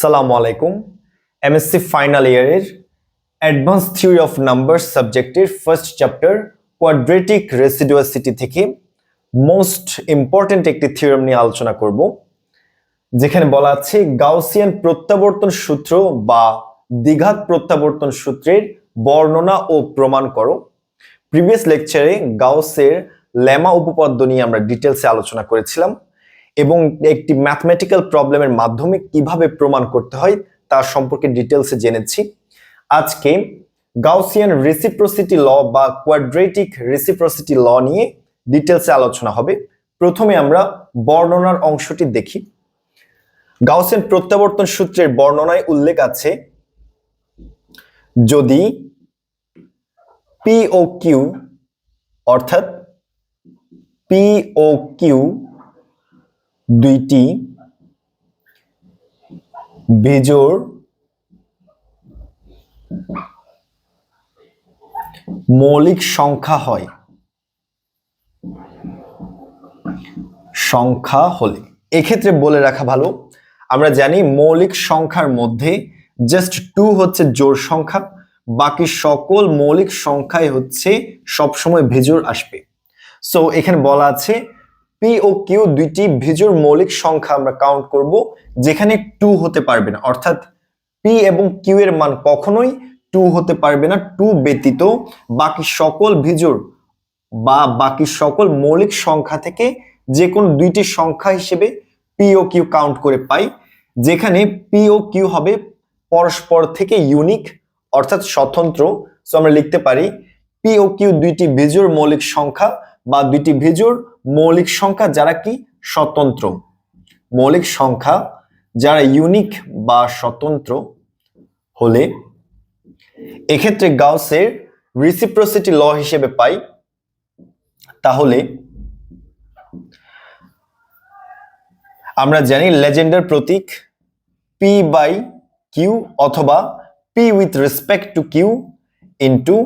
সালামু আলাইকুম। MSc final ইয়ারের অ্যাডভান্স থিওরি অফ নাম্বার সাবজেক্টের ফার্স্ট চ্যাপ্টার কোয়াড্রেটিক রেসিডুয়াসিটি থেকে মোস্ট ইম্পর্ট্যান্ট একটি থিওরাম নিয়ে আলোচনা করব, যেখানে বলা আছে গাউসিয়ান প্রত্যাবর্তন সূত্র বা দ্বিঘাত প্রত্যাবর্তন সূত্রের বর্ণনা ও প্রমাণ করো। প্রিভিয়াস লেকচারে গাউসের ল্যামা উপপাদ্য নিয়ে আমরা ডিটেলসে আলোচনা করেছিলাম। এবং একটি ম্যাথমেটিক্যাল প্রবলেমের মাধ্যমে কীভাবে প্রমাণ করতে হয়, তার সম্পর্কে ডিটেলসে জেনেছি। আজকে গাউসিয়ান রেসিপ্রোসিটি ল বা কোয়াড্রেটিক রেসিপ্রোসিটি ল নিয়ে ডিটেলসে আলোচনা হবে। প্রথমে আমরা বর্ণনার অংশটি দেখি। গাউসিয়ান প্রত্যাবর্তন সূত্রের বর্ণনায় উল্লেখ আছে, যদি পি ও কিউ অর্থাৎ পি ও কিউ দুইটি বেজোড় মৌলিক সংখ্যা হয়। সংখ্যা হলে। এক্ষেত্রে বলে রাখা ভালো, আমরা জানি মৌলিক সংখ্যার মধ্যে জাস্ট টু হচ্ছে জোড় সংখ্যা, বাকি সকল মৌলিক সংখ্যাই হচ্ছে সবসময় ভেজোড় আসবে। সো এখানে বলা আছে পি ও কিউ দুইটি ভিজুর মৌলিক সংখ্যা আমরা কাউন্ট করব, যেখানে টু হতে পারবে না। অর্থাৎ পি এবং কিউ এর মান কখনোই টু হতে পারবে না টু ব্যতীত বাকি সকল ভিজুর বা বাকি সকল মৌলিক সংখ্যা থেকে যে কোনো দুইটি সংখ্যা হিসেবে পি ও কিউ কাউন্ট করে পাই, যেখানে পি ও কিউ হবে পরস্পর থেকে ইউনিক অর্থাৎ স্বতন্ত্র। সো আমরা লিখতে পারি পি ও কিউ দুইটি ভিজুর মৌলিক সংখ্যা বা দুইটি ভিজুর মৌলিক সংখ্যা যারা কি? স্বতন্ত্র। মৌলিক সংখ্যা যারা ইউনিক বা স্বতন্ত্র হলে এক্ষেত্রে গাউসের রিসিপ্রোসিটি ল হিসেবে পাই। তাহলে আমরা জানি লেজেন্ডার প্রতীক পি বাই কিউ অথবা P with respect to Q into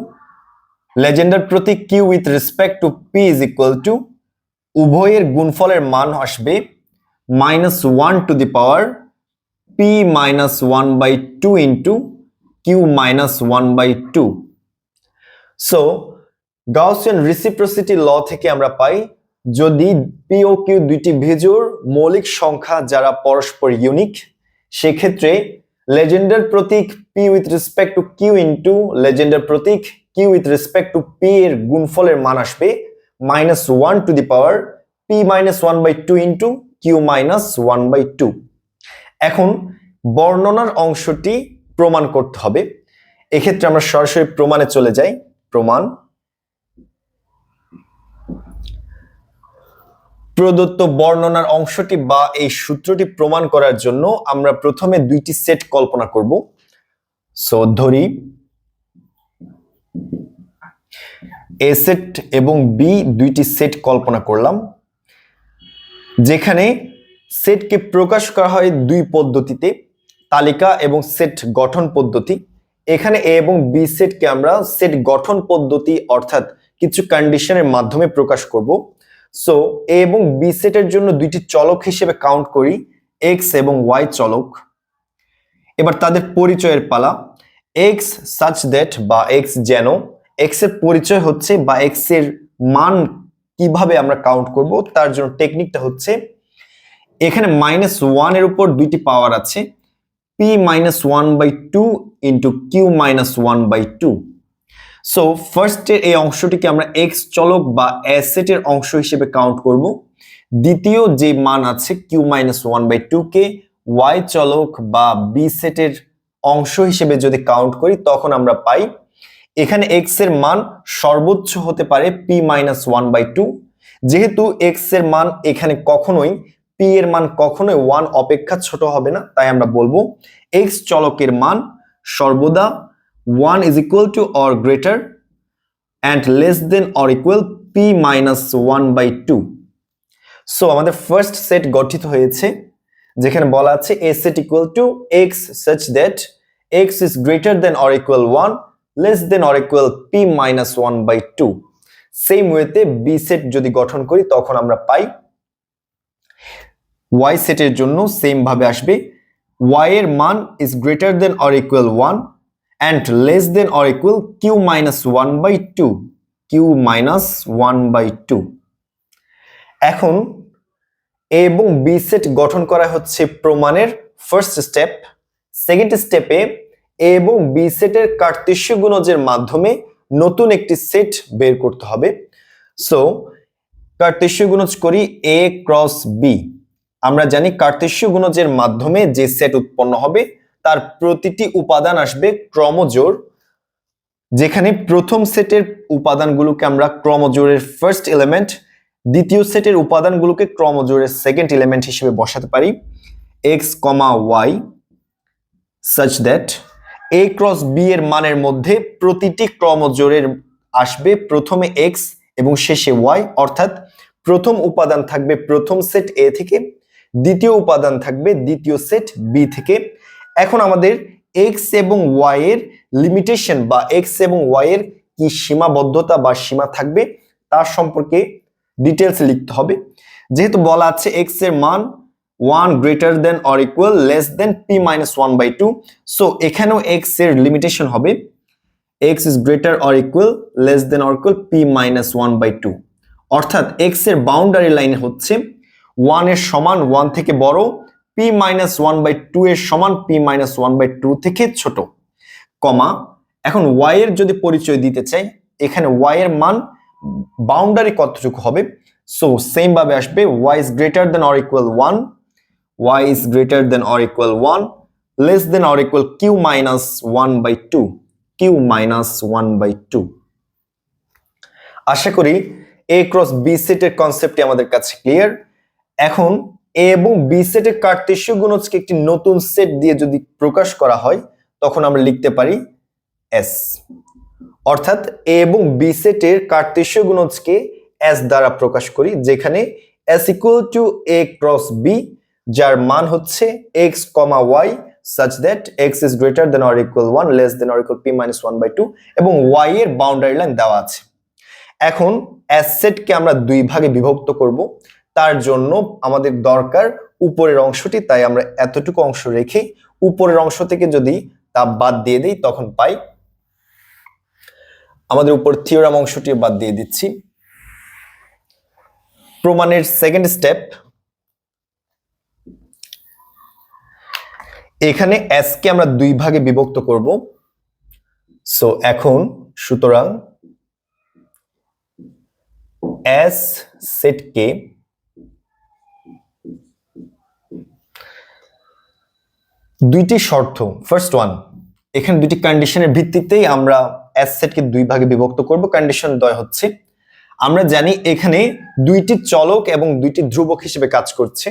Legendre Pratik Q with respect to P is equal to উভয়ের গুণফলের মান আসবে minus one to the power P minus one by two into Q minus one by two so Gaussian reciprocity law থেকে আমরা পাই যদি P ও Q দুইটি ভেজোর মৌলিক সংখ্যা যারা পরস্পর ইউনিক সেক্ষেত্রে Legendre Pratik P with respect to Q into Legendre Pratik Q with respect to P এর গুণফলের মান আসবে minus one to the power P minus one by two into Q minus one by two এখন বর্ণনার অংশটি প্রমাণ করতে হবে। এক্ষেত্রে আমরা সরাসরি প্রমাণে চলে যাই। প্রমাণ। প্রদত্ত বর্ণনার অংশটি বা এই সূত্রটি প্রমাণ করার জন্য আমরা প্রথমে দুইটি সেট কল্পনা করব। সো ধরি। এ সেট এবং বি দুইটি সেট কল্পনা করলাম, যেখানে সেটকে প্রকাশ করা হয় দুই পদ্ধতিতে, তালিকা এবং সেট গঠন পদ্ধতি। এখানে এ এবং বি সেটকে আমরা সেট গঠন পদ্ধতি অর্থাৎ কিছু কন্ডিশনের মাধ্যমে প্রকাশ করব। সো এ এবং বি সেটের জন্য দুইটি চলক হিসেবে কাউন্ট করি এক্স এবং ওয়াই চলক। এবার তাদের পরিচয়ের পালা। এক্স সাচ দ্যাট বা এক্স যেন এক্সের পরিচয় হচ্ছে বা এক্সের মান কীভাবে আমরা কাউন্ট করব, তার জন্য টেকনিকটা হচ্ছে এখানে মাইনাস ওয়ানের উপর দুইটি পাওয়ার আছে P minus one by two into Q minus one by two so ফার্স্টের এই অংশটিকে আমরা এক্স চলক বা অ্যাসেটের অংশ হিসেবে কাউন্ট করব। দ্বিতীয় যে মান আছে Q minus one by two K Y চলক বা বি সেটের অংশ হিসেবে যদি কাউন্ট করি, তখন আমরা পাই এখানে এক্সের মান সর্বোচ্চ হতে পারে P minus one by two যেহেতু এক্সের মান এখানে কখনোই পি এর মান কখনোই ওয়ান অপেক্ষা ছোট হবে না, তাই আমরা বলব এক্স চলকের মান সর্বদা one is equal to or greater and less than or equal P minus one by two so আমাদের ফার্স্ট সেট গঠিত হয়েছে, যেখানে বলা আছে A set equal to X such that X is greater than or equal one less than or equal P minus one by two same ওয়েতে B set যদি গঠন করি, তখন আমরা পাই ওয়াই সেটের জন্য সেম ভাবে আসবে। ওয়াই এর মান is greater than or equal one and less than or equal Q minus one by two Q minus one by two এখন এ এবং বি সেট গঠন করা হচ্ছে প্রমাণের ফার্স্ট স্টেপ সেকেন্ড স্টেপে এবং বি সেটের কার্তেশ্য গুণজের মাধ্যমে নতুন একটি সেট বের করতে হবে। সো কার্তেশ্য গুণজ করি এ ক্রস বি আমরা জানি কার্তেশ্য গুণজের মাধ্যমে যে সেট উৎপন্ন হবে, তার প্রতিটি উপাদান আসবে ক্রমজোর যেখানে প্রথম সেটের উপাদানগুলোকে আমরা ক্রমজোরের ফার্স্ট এলিমেন্ট দ্বিতীয় সেটের উপাদানগুলোকে ক্রমজোরের সেকেন্ড এলিমেন্ট হিসেবে বসাতে পারি। X comma Y such that A cross B এর মানের মধ্যে প্রতিটি ক্রমজোরের আসবে প্রথমে এক্স এবং শেষে ওয়াই অর্থাৎ প্রথম উপাদান থাকবে প্রথম সেট এ থেকে, দ্বিতীয় উপাদান থাকবে দ্বিতীয় সেট বি থেকে। এখন আমাদের এক্স এবং ওয়াই এর লিমিটেশন বা এক্স এবং ওয়াই এর কি সীমাবদ্ধতা বা সীমা থাকবে, তার সম্পর্কে ডিটেলস লিখতে হবে। যেহেতু বলা আছে এক্সের মান one greater than or equal less than P minus one by two so এখানেও এক্সের লিমিটেশন হবে। X is greater or equal less than or equal P minus one by two অর্থাৎ এক্সের বাউন্ডারি লাইন হচ্ছে ওয়ানের সমান ওয়ান থেকে বড় P minus one by two এর সমান P minus one by two থেকে ছোট। কমা, এখন ওয়াই এর যদি পরিচয় দিতে চাই, এখানে ওয়াই এর মান বাউন্ডারি কতটুকু হবে? সো সেম ভাবে আসবে Y is greater than or equal one Y is greater than or equal one less than or equal Q minus one by two Q minus one by two আশা করি A cross B সেটের কনসেপ্টটি আমাদের কাছে clear এখন A এবং B সেটের কার্তেশীয় গুণজকে একটি নতুন set দিয়ে যদি প্রকাশ করা হয়, তখন আমরা লিখতে পারি এস অর্থাৎ এ এবং বি সেটের কার্তেশীয় গুণজকে এস দ্বারা প্রকাশ করি, যেখানে S equal to A cross B যার মান হচ্ছে X comma Y such that x is greater than or equal 1 less than or equal p minus 1 by 2 এবং y এর বাউন্ডারি লাইন দেওয়া আছে। এখন অ্যাসেটকে আমরা দুই ভাগে বিভক্ত করব। তার জন্য আমাদের দরকার উপরের অংশটি, তাই আমরা এতটুকু অংশ রেখে উপরের অংশ থেকে যদি তা বাদ দিয়ে দিই, তখন পাই। আমাদের উপর থিওরাম অংশটি বাদ দিয়ে দিচ্ছি। প্রমাণের সেকেন্ড স্টেপ এখানে এস কে আমরা দুই ভাগে বিভক্ত করব। সো এখন সুতরাং এস সেটকে দুইটি শর্ত। ফার্স্ট ওয়ান এখানে দুইটি কন্ডিশনের ভিত্তিতেই আমরা এস সেটকে দুই ভাগে বিভক্ত করব। কন্ডিশন দয় হচ্ছে, আমরা জানি এখানে দুইটি চলক এবং দুইটি ধ্রুবক হিসেবে কাজ করছে,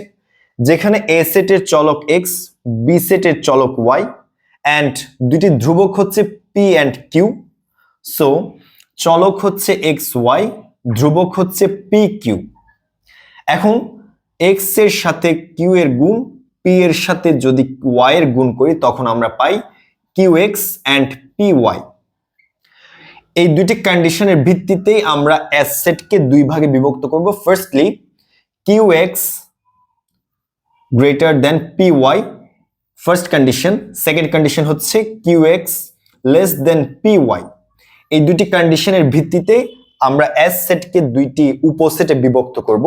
যেখানে এ সেটের চলক এক্স বি সেটের চলক ওয়াই অ্যান্ড দুটি ধ্রুবক হচ্ছে পি অ্যান্ড কিউ সো চলক হচ্ছে এক্স ওয়াই ধ্রুবক হচ্ছে পি কিউ এখন এক্সের সাথে কিউ এর গুণ পি এর সাথে যদি ওয়াই এর গুণ করি, তখন আমরা পাই Q X and P Y এই দুইটি কন্ডিশনের ভিত্তিতেই আমরা এস সেটকে দুই ভাগে বিভক্ত করব। Firstly Q X greater than P Y first condition second condition হচ্ছে Q X less than P Y এই দুটি কন্ডিশনের ভিত্তিতে আমরা এস সেটকে দুইটি উপসেটে বিভক্ত করব।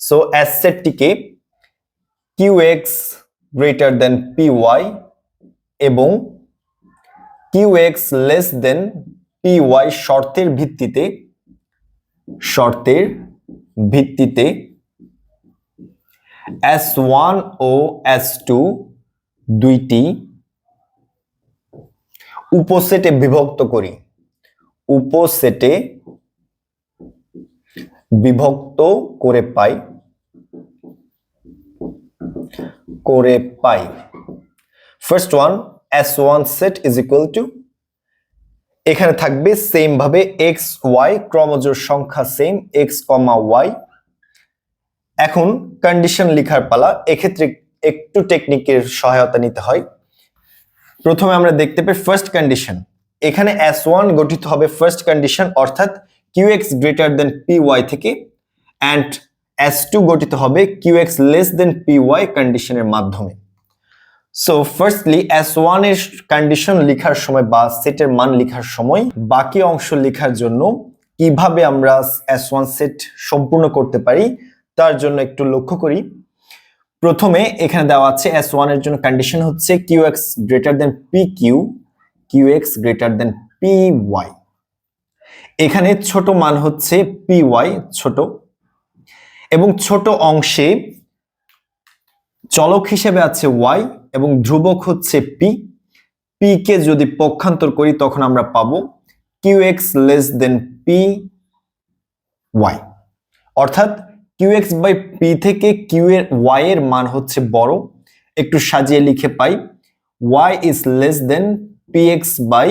So S সেটটিকে Q X greater than P Y এবং Q X less than P Y শর্তের ভিত্তিতে শর্তের ভিত্তিতে এস ওয়ান ও এস টু দুইটি উপসেটে বিভক্ত করি। উপসেটে বিভক্ত করে পাই করে পাই। First one S one set is equal to এখানে থাকবে সেম ভাবে এক্স ওয়াই ক্রমজোর সংখ্যা সেম এক্স কমা ওয়াই এখন কন্ডিশন লিখার পালা, এক্ষেত্রে একটু টেকনিকের সহায়তা নিতে হয়। প্রথমে আমরা দেখতে পাই ফার্স্ট কন্ডিশন এখানে এস ওয়ান গঠিত হবে ফার্স্ট কন্ডিশন অর্থাৎ Q X greater than P Y থেকে অ্যান্ড এস টু গঠিত হবে Q X less than P Y কন্ডিশনের মাধ্যমে। সো ফার্স্টলি এস ওয়ানের কন্ডিশন লেখার সময় বা সেটের মান লেখার সময় বাকি অংশ লেখার জন্য কীভাবে আমরা এস ওয়ান সেট সম্পূর্ণ করতে পারি, তার জন্য একটু লক্ষ্য করি। প্রথমে এখানে দেওয়া আছে এস ওয়ানের জন্য কন্ডিশন হচ্ছে Q X greater than P Q Q X greater than P Y এখানে ছোট মান হচ্ছে পি ওয়াই ছোট। এবং ছোট অংশে চলক হিসেবে আছে ওয়াই এবং ধ্রুবক হচ্ছে পি পি কে যদি পক্ষান্তর করি তখন আমরা পাবো Q X less than P Y অর্থাৎ কিউ এক্স বাই পি থেকে কিউ এর ওয়াই এর মান হচ্ছে বড়। একটু সাজিয়ে লিখে পাই। Y is less than P X by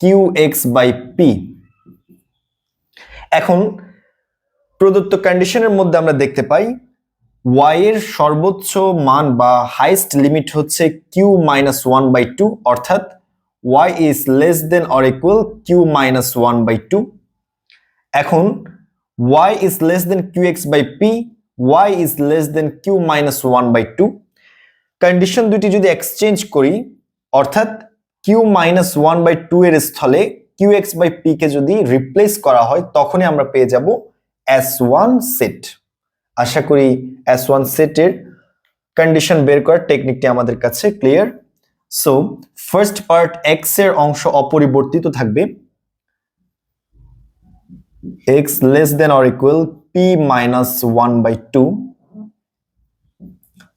Q X by P এখন প্রদত্ত কন্ডিশনের মধ্যে আমরা দেখতে পাই, y এর সর্বোচ্চ মান বা হাইস্ট লিমিট হচ্ছে Q minus one by two অর্থাৎ y is less than or equal Q minus one by two এখন y less than Q X by P y is less than Q minus one by two condition দুটি যদি exchange করি, অর্থাৎ Q minus one by two এর স্থলে Q X by P কে যদি replace করা হয়, তখনই আমরা পেয়ে যাব এস ওয়ান সেট আশা করি এস ওয়ান সেটের কন্ডিশন বের করার টেকনিকটি আমাদের কাছে ক্লিয়ার সো ফার্স্ট পার্ট এক্সের অংশ অপরিবর্তিত থাকবে। X less than or equal P minus one by two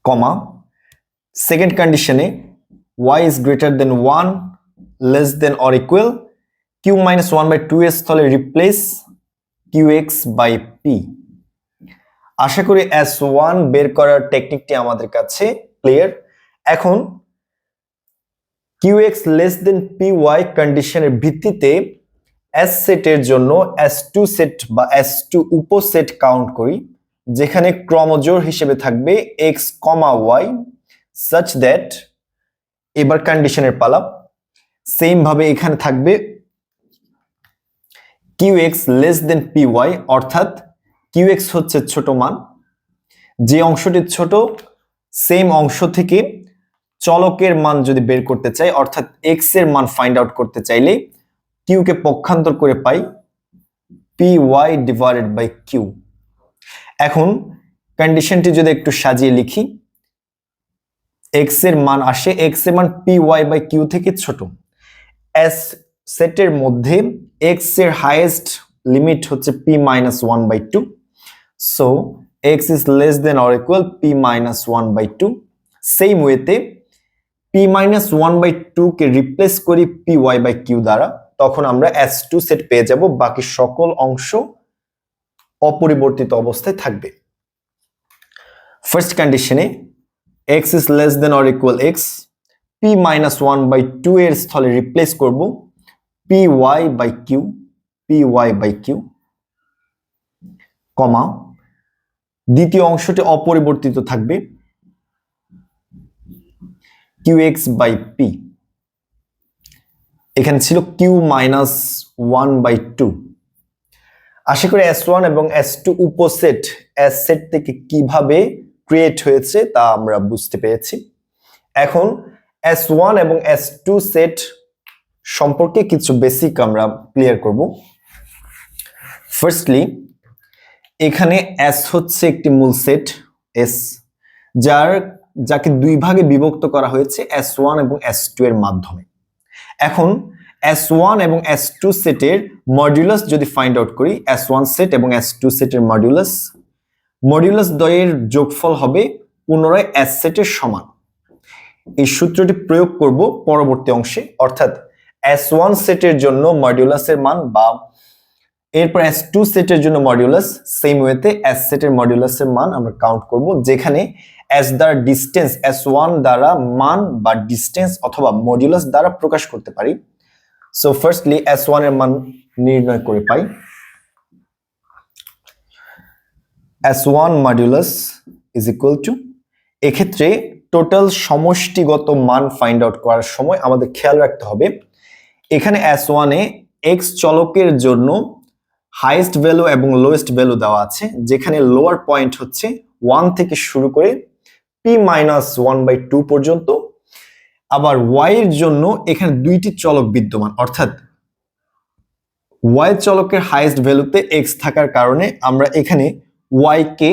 comma second কন্ডিশনে y is greater than 1 less than or equal, q minus 1 by 2 এর স্থলে রিপ্লেস qx by p. আশা করি s1 বের করার টেকনিকটি আমাদের কাছে ক্লিয়ার এখন, qx less than py কন্ডিশনের ভিত্তিতে s সেটের জন্য s2 সেট বা s2 উপসেট কাউন্ট করি যেখানে ক্রমজোড় হিসেবে থাকবে x, y such that এবার কন্ডিশনের পালা সেম ভাবে এখানে থাকবে Q X less than P Y অর্থাৎ কিউ এক্স হচ্ছে ছোট মান যে অংশটি ছোট সেম অংশ থেকে চলকের মান যদি বের করতে চাই অর্থাৎ এক্সের মান ফাইন্ড আউট করতে চাইলে কিউ কে পক্ষান্তর করে পাই P Y divided by Q এখন কন্ডিশনটি যদি একটু সাজিয়ে লিখি এক্সের মান আসে এক্সের মান পি ওয়াই বাই কিউ থেকে ছোট। এস সেটের মধ্যে এক্সের হাইয়েস্ট লিমিট হচ্ছে P minus one by two so X is less than or equal P minus one by two same ওয়েতে P minus one by two K replace করি P Y by Q দ্বারা। তখন আমরা S two set পেয়ে যাব, বাকি সকল অংশ অপরিবর্তিত অবস্থায় থাকবে। ফার্স্ট কন্ডিশনে x is less than or equal x, p minus 1 by 2 এর স্থলে রিপ্লেস করব py by q py by q, কমা। দ্বিতীয় অংশটি অপরিবর্তিত থাকবে qx by p এখানে ছিল Q minus one by two আশা করি এস ওয়ান এবং এস টু উপসেট এস সেট থেকে কীভাবে ক্রিয়েট হয়েছে তা আমরা বুঝতে পেরেছি। এখন এস ওয়ান এবং এস টু সেট সম্পর্কে কিছু বেসিক আমরা ক্লিয়ার করব। ফার্স্টলি এখানে এস হচ্ছে একটি মূল সেট এস যার, যাকে দুই ভাগে বিভক্ত করা হয়েছে এস ওয়ান এবং এস টু এর মাধ্যমে। এখন এস ওয়ান এবং এস টু সেটের মডিউলাস যদি ফাইন্ড আউট করি এস ওয়ান সেট এবং এস টু সেটের মডিউলাস মডিউলাস দ্বয়ের যোগফল হবে পুনরায় এস সেটের সমান। এই সূত্রটি প্রয়োগ করব পরবর্তী অংশে, অর্থাৎ এস ওয়ান সেটের জন্য মডিউলাসের মান বা এরপর এস টু সেটের জন্য মডিউলাস সেম ওয়েতে এস সেটের মডিউলাসের মান আমরা কাউন্ট করব, যেখানে এস দ্বারা ডিস্টেন্স এস ওয়ান দ্বারা মান বা ডিস্টেন্স অথবা মডিউলাস দ্বারা প্রকাশ করতে পারি। সো ফার্স্টলি এস ওয়ানের মান নির্ণয় করে পাই। S one modulus is equal to এক্ষেত্রে টোটাল সমষ্টিগত মান ফাইন্ড আউট করার সময় আমাদের খেয়াল রাখতে হবে। এখানে এস ওয়ানে এক্স চলকের জন্য হাইয়েস্ট ভ্যালু এবং লোয়েস্ট ভ্যালু দেওয়া আছে, যেখানে লোয়ার পয়েন্ট হচ্ছে ওয়ান থেকে শুরু করে P minus one by two পর্যন্ত। আবার ওয়াই এর জন্য এখানে দুইটি চলক বিদ্যমান, অর্থাৎ ওয়াই চলকের হাইয়েস্ট ভ্যালুতে এক্স থাকার কারণে আমরা এখানে ওয়াই কে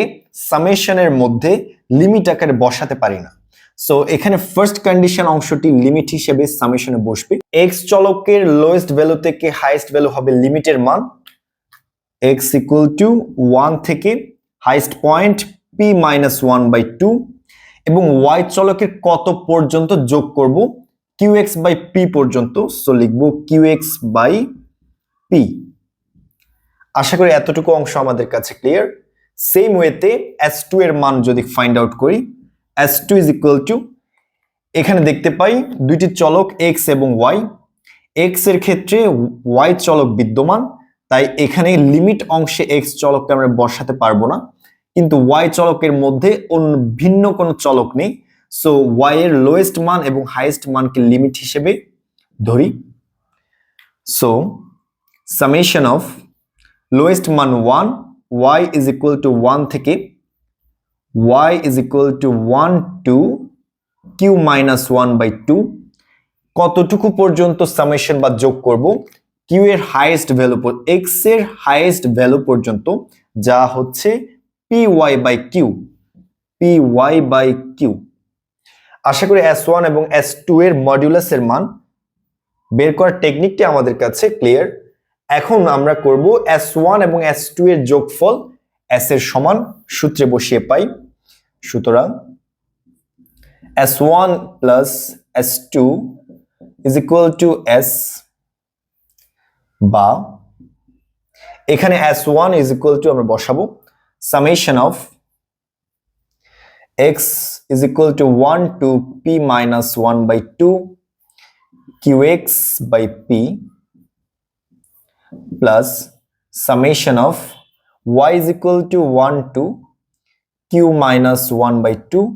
সামেশনের মধ্যে লিমিট আকারে বসাতে পারি না। সো এখানে ফার্স্ট কন্ডিশন অংশটি লিমিট হিসেবে সামেশনে বসবে। এক্স চলকের লোয়েস্ট ভ্যালু থেকে হাইয়েস্ট ভ্যালু হবে লিমিটের মান। এক্স ইকুয়াল টু ওয়ান থেকে highest point P minus one by two এবং ওয়াই চলকের কত পর্যন্ত যোগ করব? কিউ এক্স বাই পি পর্যন্ত। সো লিখব কিউ এক্স বাই পি আশা করি এতটুকু অংশ আমাদের কাছে ক্লিয়ার সেম ওয়েতে এস টু এর মান যদি ফাইন্ড আউট করি S two is equal to এখানে দেখতে পাই দুইটি চলক এক্স এবং ওয়াই এক্সের ক্ষেত্রে ওয়াই চলক বিদ্যমান, তাই এখানে লিমিট অংশে এক্স চলককে আমরা বসাতে পারব না। কিন্তু ওয়াই চলকের মধ্যে অন্য ভিন্ন কোনো চলক নেই। সো ওয়াই এর লোয়েস্ট মান এবং হাইয়েস্ট মানকে লিমিট হিসেবে ধরি। সো সামেশন অফ লোয়েস্ট মান one Y is equal to one থেকে Y is equal to one to Q minus one by two কতটুকু পর্যন্ত সামেশন বা যোগ করব? কিউ এর হাইয়েস্ট ভ্যালু এক্সের হাইয়েস্ট ভ্যালু পর্যন্ত যা হচ্ছে P Y by Q P Y by Q আশা করি এস ওয়ান এবং এস টু এর মডিউলাসের মান বের করার টেকনিকটি আমাদের কাছে ক্লিয়ার এখন আমরা করব এস ওয়ান এবং এস টু এর যোগফল এস এর সমান সূত্রে বসিয়ে পাই। সুতরাং S one plus S two is equal to S বা এখানে S one is equal to আমরা বসাবো summation of x is equal to 1 to p minus 1 by 2 qx by p plus summation of y is equal to 1 to q minus 1 by 2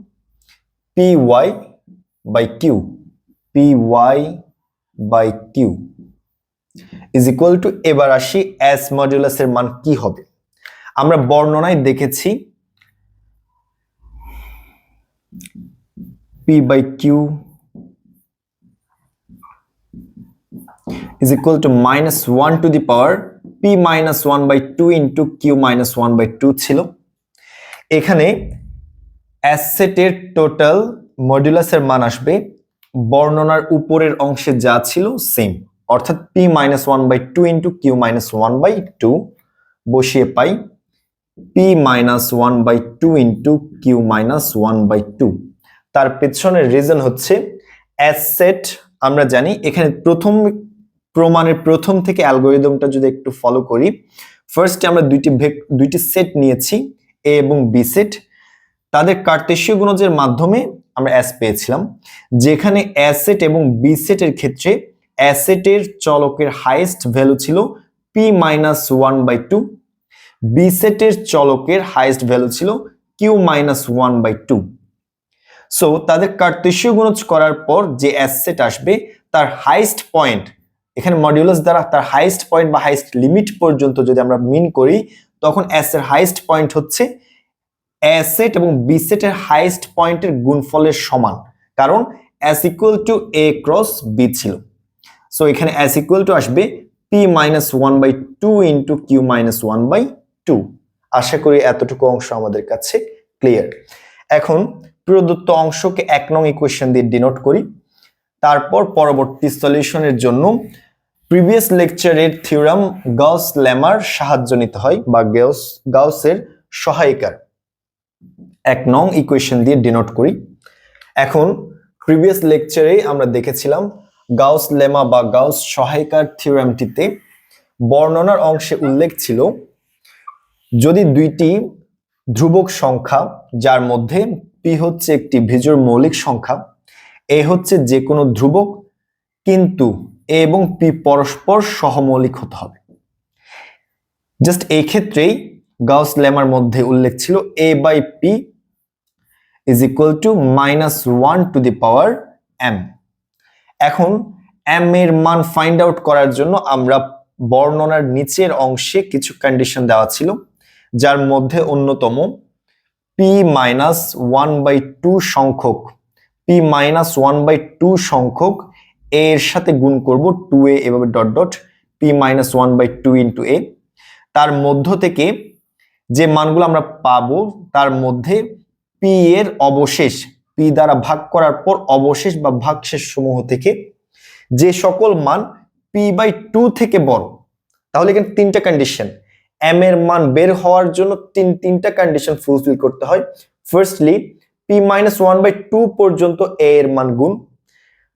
py by q py by q is equal to এবার আসি s modulus এর মান কি হবে আমরা বর্ণনায় দেখেছি P by Q is equal to minus 1 to the power p minus 1 by 2 into q minus 1 by 2 ছিল। এখানে অ্যাসেটের টোটাল মডুলাসের মান আসবে, বর্ণনার উপরের অংশে যা ছিল সেম অর্থাৎ p minus one by two into Q minus one by two বসিয়ে পাই P minus one by two into Q minus one by two তার পেছনের রিজন হচ্ছে অ্যাসেট আমরা জানি এখানে প্রথম প্রমাণের প্রথম থেকে অ্যালগোরিদমটা যদি একটু ফলো করি ফার্স্টে আমরা দুইটি দুইটি সেট নিয়েছি এ এবং বি সেট তাদের কার্তেশীয় গুণজের মাধ্যমে আমরা অ্যাস পেয়েছিলাম, যেখানে অ্যাসেট এবং বি সেটের ক্ষেত্রে অ্যাসেটের চলকের হাইয়েস্ট ভ্যালু ছিল P minus one by two B সেটের চলকের হাইয়েস্ট ভ্যালু ছিল Q minus one by two so তাদের কার্তেশীয় গুণজ করার পর যে অ্যাসেট আসবে, তার হাইয়েস্ট পয়েন্ট এখানে মডিউলাস দ্বারা তার হাইয়েস্ট পয়েন্ট বা হাইয়েস্ট লিমিট পর্যন্ত যদি আমরা মিন করি, তখন অ্যাস এর হাইয়েস্ট পয়েন্ট হচ্ছে অ্যাসেট এবং বি সেটের হাইয়েস্ট পয়েন্টের গুণফলের সমান, কারণ S equal to A cross B ছিল। সো এখানে অ্যাস ইকুয়াল টু আসবে P minus one by two into Q minus one by two. আশা করি এতটুকু অংশ আমাদের কাছে ক্লিয়ার এখন প্রদত্ত অংশকে এক নং ইকুয়েশন দিয়ে ডিনোট করি। তারপর পরবর্তী সলিউশনের জন্য প্রিভিয়াস লেকচারের থিওরাম গাউস ল্যামার সাহায্য নিতে হয় বা গাউস গাউসের সহায়িকার। এক নং ইকুয়েশন দিয়ে ডিনোট করি। এখন প্রিভিয়াস লেকচারে আমরা দেখেছিলাম গাউস লেমা বা গাউস সহায়িকার থিওরামটিতে বর্ণনার অংশে উল্লেখ ছিল যদি দুইটি ধ্রুবক সংখ্যা, যার মধ্যে পি হচ্ছে একটি ভিজুর মৌলিক সংখ্যা এ হচ্ছে যে কোনো ধ্রুবক, কিন্তু এ এবং পি পরস্পর সহমৌলিক হতে হবে। জাস্ট এই ক্ষেত্রেই গাউস লেমার মধ্যে উল্লেখ ছিল A by P is equal to minus one to the power M এখন এম এর মান ফাইন্ড আউট করার জন্য আমরা বর্ণনার নিচের অংশে কিছু কন্ডিশন দেওয়া ছিল। যার মধ্যে অন্যতম P minus one by two সংখ্যক P minus one by two সংখ্যক এর সাথে গুণ করব টু এ এভাবে dot dot P minus one by two into A তার মধ্য থেকে যে মানগুলো আমরা পাবো, তার মধ্যে পি এর অবশেষ পি দ্বারা ভাগ করার পর অবশেষ বা ভাগশেষ সমূহ থেকে যে সকল মান পি বাই টু থেকে বড়। তাহলে এখানে তিনটা কন্ডিশন এম এর মান বের হওয়ার জন্য তিন, তিনটা কন্ডিশন ফুলফিল করতে হয়। Firstly P minus one by two পর্যন্ত এ এর মান গুণ।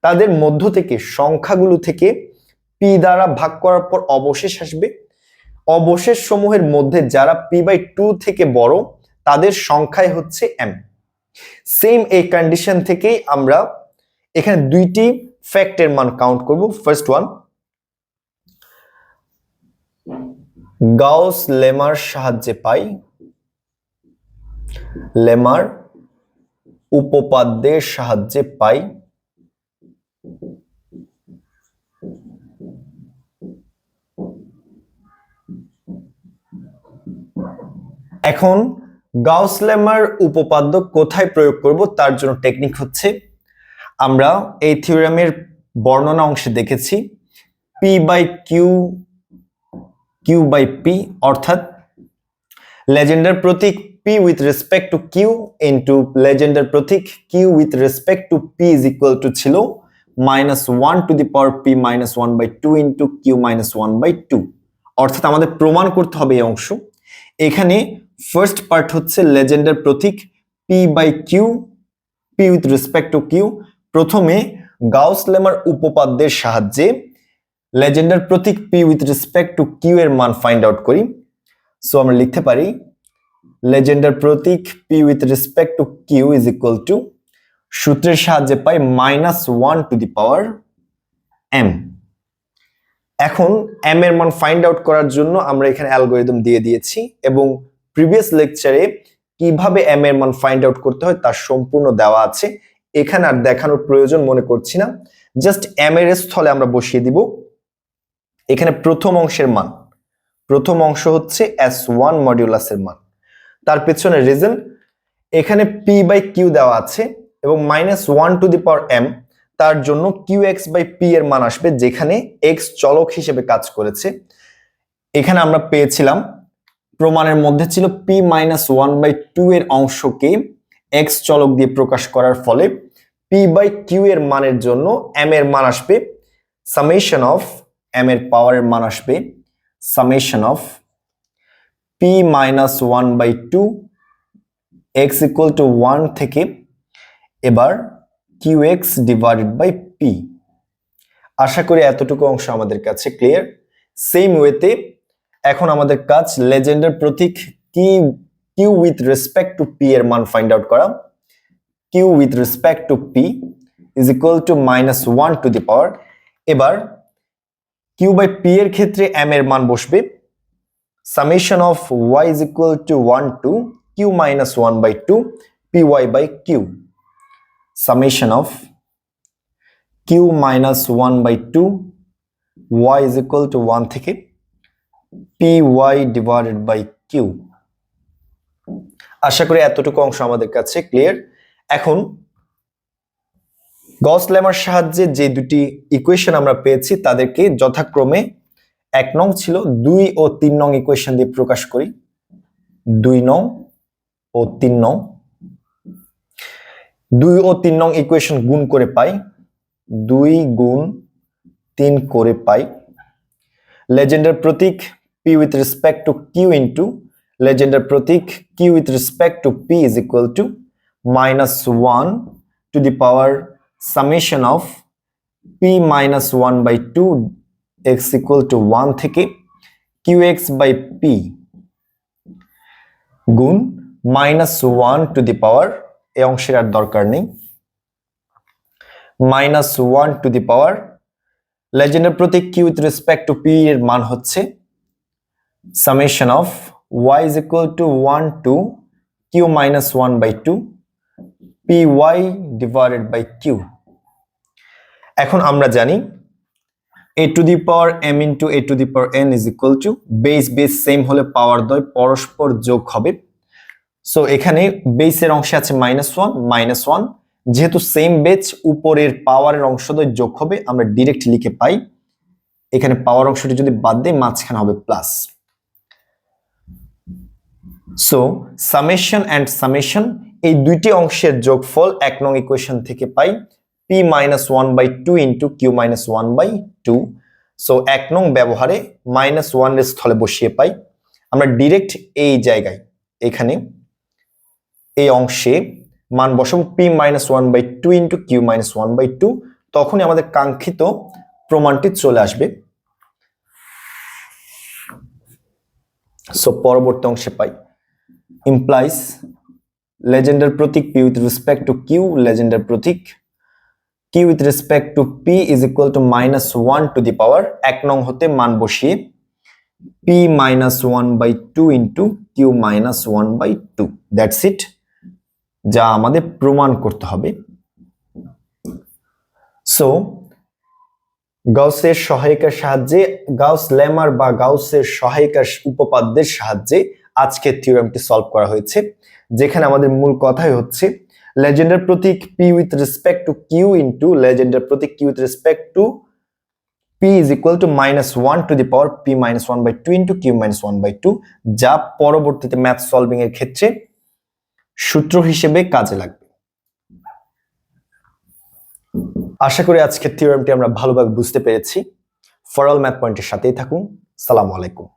তাদের মধ্য থেকে, সংখ্যাগুলো থেকে পি দ্বারা ভাগ করার পর অবশেষ আসবে। অবশেষ সমূহের মধ্যে যারা পি বাই টু থেকে বড়, তাদের সংখ্যাই হচ্ছে এম সেম এই কন্ডিশন থেকেই আমরা এখানে দুইটি ফ্যাক্টের মান কাউন্ট করব। ফার্স্ট ওয়ান গাউস লেমার সাহায্যে পাই। লেমার উপপাদ্যের সাহায্যে পাই। এখন গাউস লেমার উপপাদ্য কোথায় প্রয়োগ করব তার জন্য টেকনিক হচ্ছে, আমরা এই থিওরামের বর্ণনা অংশে দেখেছি। P by Q Q by P অর্থাৎ Legendre Pratik P with respect to Q into Legendre Pratik Q with respect to P is equal to ছিল minus one to the power P minus one by two into Q minus one by two অর্থাৎ আমাদের প্রমাণ করতে হবে এই অংশ। এখানে first part হচ্ছে Legendre Pratik P by Q P with respect to Q প্রথমে গাউস লেমার উপপাদ্যের সাহায্যে Legendre Pratik P with respect to Q এর মান ফাইন্ড আউট করি। সো আমরা লিখতে পারি, Legendre Pratik P with respect to Q is equal to সূত্রের সাহায্যে পাই minus one to the power M এখন এম এর মান ফাইন্ড আউট করার জন্য আমরা এখানে অ্যালগোরিদম দিয়ে দিয়েছি এবং প্রিভিয়াস লেকচারে কীভাবে এম এর মান ফাইন্ড আউট করতে হয় তার সম্পূর্ণ দেওয়া আছে। এখানে আর দেখানোর প্রয়োজন মনে করছি না। জাস্ট এম এর স্থলে আমরা বসিয়ে দিব। এখানে প্রথম অংশের মান। প্রথম অংশ হচ্ছে এস ওয়ান মডিউলাসের মান। তার পেছনে রিজন এখানে পি বাই কিউ দেওয়া আছে এবং minus one to the power M তার জন্য কিউ এক্স বাই পি এর মান আসবে যেখানে এক্স চলক হিসেবে কাজ করেছে। এখানে আমরা পেয়েছিলাম, প্রমাণের মধ্যে ছিল P minus one by two এর অংশকে এক্স চলক দিয়ে প্রকাশ করার ফলে পি বাই কিউ এর মানের জন্য এম এর মান আসবে। সামেশন অফ এম এর পাওয়ারের মান আসবে summation of P minus one by two X equal to one থেকে এবার Q X divided by P আশা করি এতটুকু অংশ আমাদের কাছে ক্লিয়ার সেম ওয়েতে এখন আমাদের কাজ লেজেন্ডের প্রতীক কি Q with respect to P এর মান ফাইন্ড আউট করা। Q with respect to P is equal to minus one to the power এবার কিউ বাই পি এর ক্ষেত্রে এম এর মান বসবে। Summation of Y is equal to one to Q minus one by two P Y by Q summation of q minus 1 by 2 y is equal to 1 থেকে P Y divided by Q আশা করি এতটুকু অংশ আমাদের কাছে clear এখন গস লেমার সাহায্যে যে দুটি ইকুয়েশন আমরা পেয়েছি, তাদেরকে যথাক্রমে এক নং ছিল দুই ও তিন নং ইকুয়েশন দিয়ে প্রকাশ করি। দুই নং ও তিন নং। দুই ও তিন নং ইকুয়েশন গুণ করে পাই। দুই গুণ তিন করে পাই। Legendre Pratik P with respect to Q into Legendre Pratik Q with respect to P is equal to minus one to the power summation of P minus one by two X equal to one থেকে Q X by P গুণ minus one to the power এই অংশের আর দরকার নেই। Minus one to the power লেজেন্ডের Pratik Q with respect to P এর মান হচ্ছে summation of Y is equal to one to Q minus one by two P Y divided by Q এখন আমরা জানি A to the power M into A to the power N is equal to base base same হলে power দ্বয় পরস্পর যোগ হবে। So এখানে বেসের অংশে আছে মাইনাস ওয়ান মাইনাস ওয়ান যেহেতু সেম বেচ উপরের পাওয়ারের অংশদ্বয় যোগ হবে, আমরা ডিরেক্ট লিখে পাই। এখানে পাওয়ার অংশটি যদি বাদ দেয় মাঝখানে হবে plus so summation and summation এই দুইটি অংশের যোগফল এক নং ইকুয়েশন থেকে পাই। P minus one by two into Q minus one by two so এক নং ব্যবহারে মাইনাস ওয়ানের স্থলে বসিয়ে পাই। আমরা ডিরেক্ট এই জায়গায়, এখানে, এই অংশে মান বসাবো P minus one by two into Q minus one by two তখনই আমাদের কাঙ্ক্ষিত প্রমাণটি চলে আসবে। সো পরবর্তী অংশে পাই। Implies Legendre Pratik P with respect to Q Legendre Pratik Q with respect to P is equal to minus one to the power এক নং হতে মান বসিয়ে P minus one by two into Q minus one by two that's it যা আমাদের প্রমাণ করতে হবে। সো গাউসের সহায়িকার সাহায্যে, গাউস ল্যামার বা গাউসের সহায়িকার উপপাদ্যের সাহায্যে আজকে থিওরামটি সলভ করা হয়েছে। যেখানে আমাদের মূল কথাই হচ্ছে Legendre Pratik P with respect to Q into Legendre Pratik Q with respect to P is equal to minus one to the power P minus one by two into Q minus one by two যা পরবর্তীতে math solving এর ক্ষেত্রে সূত্র হিসেবে কাজে লাগবে। আশা করি আজকের থিওরামটি আমরা ভালোভাবে বুঝতে পেরেছি। ফরাল ম্যাথ পয়েন্টের সাথেই থাকুন। সালামু আলাইকুম।